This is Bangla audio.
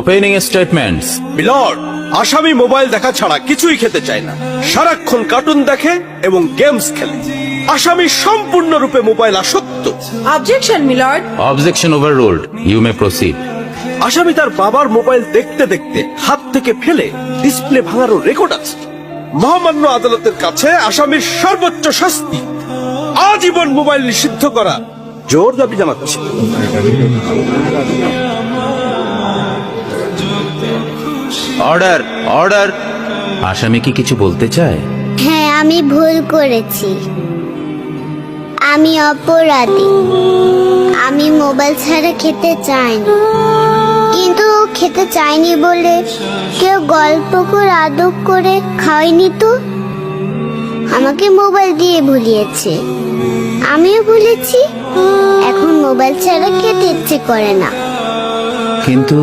ওপেনিং স্টেটমেন্টস মিলর্ড আসামি মোবাইল দেখা ছাড়া কিছুই খেতে চায় না সারাক্ষণ কার্টুন দেখে এবং গেমস খেলে আসামি সম্পূর্ণরূপে মোবাইল আসক্ত objection milord objection overruled you may proceed আসামি তার বাবার মোবাইল দেখতে দেখতে হাত থেকে ফেলে ডিসপ্লে ভাঙারও রেকর্ড আছে মহামান্য আদালতের কাছে আসামির সর্বোচ্চ শাস্তি আজীবন মোবাইল নিষিদ্ধ করা জোর দাবি জানাচ্ছি অর্ডার অর্ডার আসামি কি কিছু বলতে চায়? হ্যাঁ আমি ভুল করেছি। আমি অপরাধী। আমি মোবাইল ছাড়া খেতে চাইনি। কিন্তু খেতে চাইনি বলে কেউ গল্প করে আদব করে খাওয়াইনি তো? আমাকে মোবাইল দিয়ে ভুলিয়েছে। আমিও ভুলেছি। এখন মোবাইল ছাড়া খেতে ইচ্ছে করে না। কিন্তু